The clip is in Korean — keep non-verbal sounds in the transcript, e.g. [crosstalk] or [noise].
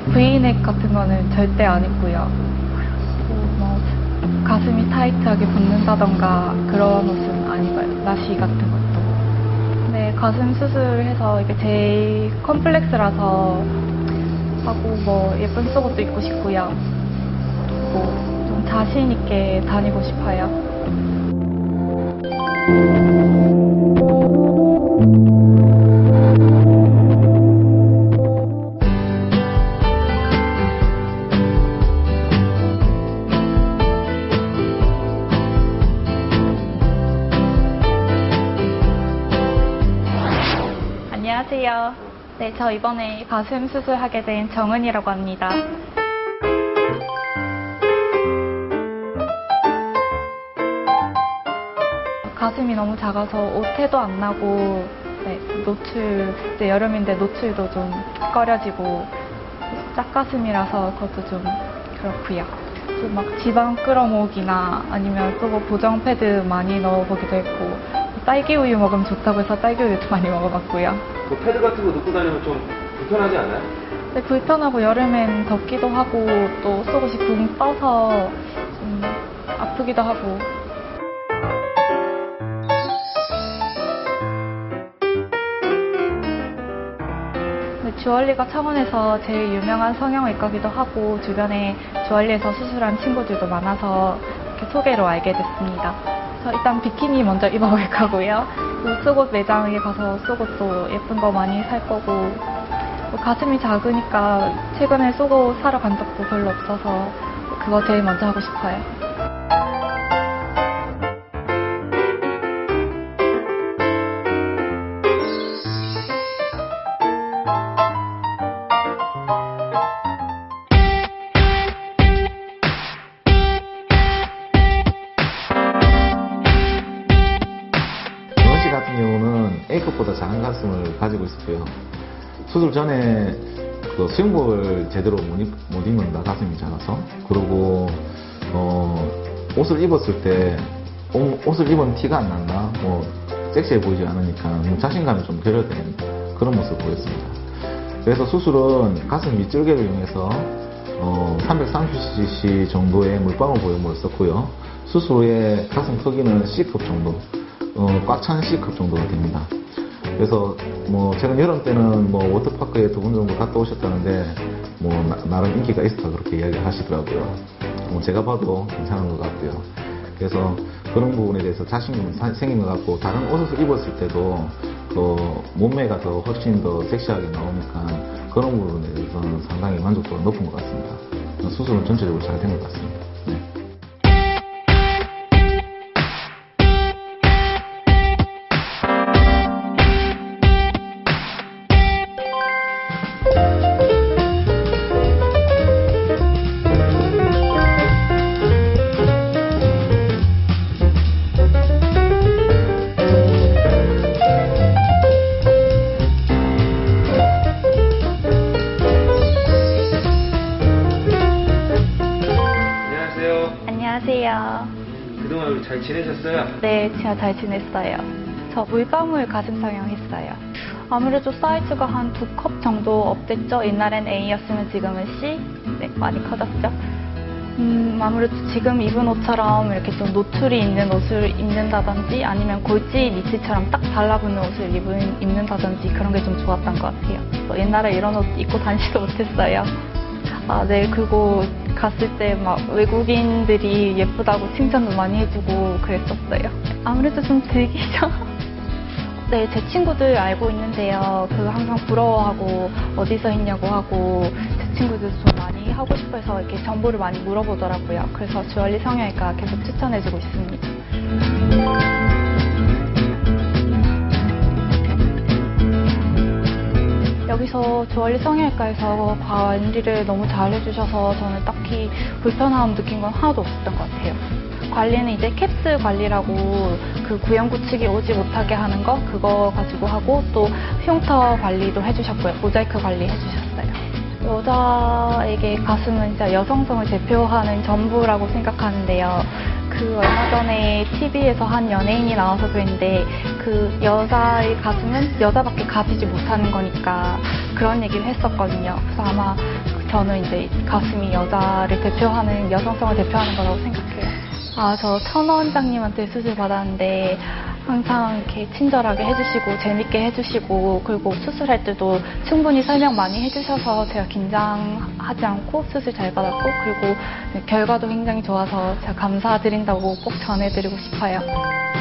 V넥 같은 거는 절대 안 입고요. 뭐 가슴이 타이트하게 붙는다던가 그런 옷은 안 입어요. 나시 같은 것도. 네, 가슴 수술해서 이게 제 컴플렉스라서 하고 뭐 예쁜 속옷도 입고 싶고요. 그리고 좀 자신 있게 다니고 싶어요. 안녕하세요. 네, 저 이번에 가슴 수술하게 된 정은이라고 합니다. 가슴이 너무 작아서 옷태도 안 나고 네, 노출 이제 여름인데 노출도 좀 꺼려지고 짝가슴이라서 그것도 좀 그렇고요. 좀 막 지방 끌어모으기나 아니면 또 뭐 보정 패드 많이 넣어보기도 했고 딸기 우유 먹으면 좋다고 해서 딸기 우유도 [laughs] 많이 먹어봤고요. 그 패드 같은 거 넣고 다니면 좀 불편하지 않아요? 근데 불편하고 여름엔 덥기도 하고 또 속옷이 붕 떠서 좀 아프기도 하고 근데 주얼리가 창원에서 제일 유명한 성형외과기도 하고 주변에 주얼리에서 수술한 친구들도 많아서 이렇게 소개로 알게 됐습니다. 저 일단 비키니 먼저 입어볼 [laughs] 거고요. 그 속옷 매장에 가서 속옷도 예쁜 거 많이 살 거고 뭐 가슴이 작으니까 최근에 속옷 사러 간 적도 별로 없어서 그거 제일 먼저 하고 싶어요. A급보다 작은 가슴을 가지고 있었고요. 수술 전에 그 수영복을 제대로 못, 입, 못 입는다, 가슴이 작아서. 그리고, 어, 옷을 입었을 때, 옷- 옷을 입은 티가 안 난다, 뭐, 섹시해 보이지 않으니까 뭐 자신감이 좀 결여된 그런 모습을 보였습니다. 그래서 수술은 가슴 밑줄개를 이용해서 어, 330cc 정도의 물방울 보형물을 썼고요. 수술 후에 가슴 크기는 C급 정도, 어, 꽉찬 C급 정도가 됩니다. 그래서 뭐 최근 여름 때는 뭐 워터파크에 두번 정도 갔다 오셨다는데 뭐 나, 름 인기가 있었다 그렇게 이야기 하시더라고요. 뭐 제가 봐도 괜찮은 것 같고요. 그래서 그런 부분에 대해서 자신감이 사- 생긴 것 같고 다른 옷을 입었을 때도 그 몸매가 더 훨씬 더 섹시하게 나오니까 그런 부분에 대해서는 상당히 만족도가 높은 것 같습니다. 수술은 전체적으로 잘 된 것 같습니다. 잘 지내셨어요? 네, 제가 잘 지냈어요. 저 물방울 가슴 성형했어요. 아무래도 사이즈가 한 두 컵 정도 업됐죠. 옛날엔 A였으면 지금은 C. 네, 많이 커졌죠. 음, 아무래도 지금 입은 옷처럼 이렇게 좀 노출이 있는 옷을 입는다든지 아니면 골지 니트처럼 딱 달라붙는 옷을 입은, 입는다든지 그런 게 좀 좋았던 것 같아요. 뭐 옛날에 이런 옷 입고 다니지도 못했어요. 아, 네. 그리고 갔을 때 막 외국인들이 예쁘다고 칭찬도 많이 해주고 그랬었어요. 아무래도 좀 들기죠. [laughs] 네, 제 친구들 알고 있는데요. 그 항상 부러워하고 어디서 했냐고 하고 제 친구들도 좀 많이 하고 싶어서 이렇게 정보를 많이 물어보더라고요. 그래서 주얼리 성형외과 계속 추천해주고 있습니다. 여기서 주얼리 성형외과에서 관리를 너무 잘 해주셔서 저는 딱히 불편함 느낀 건 하나도 없었던 것 같아요. 관리는 이제 캡스 관리라고 그 구형 구축이 오지 못하게 하는 거 그거 가지고 하고 또 흉터 관리도 해주셨고요. 모자이크 관리 해주셨어요. 여자에게 가슴은 진짜 여성성을 대표하는 전부라고 생각하는데요. 그 얼마 전에 TV에서 한 연예인이 나와서 그랬는데 그 여자의 가슴은 여자밖에 가지지 못하는 거니까 그런 얘기를 했었거든요. 그래서 아마 그 저는 이제 가슴이 여자를 대표하는 여성성을 대표하는 거라고 생각해요. 아, 저 천호 원장님한테 수술 받았는데 항상 이렇게 친절하게 해주시고 재밌게 해주시고 그리고 수술할 때도 충분히 설명 많이 해주셔서 제가 긴장하지 않고 수술 잘 받았고 그리고 결과도 굉장히 좋아서 제가 감사드린다고 꼭 전해드리고 싶어요.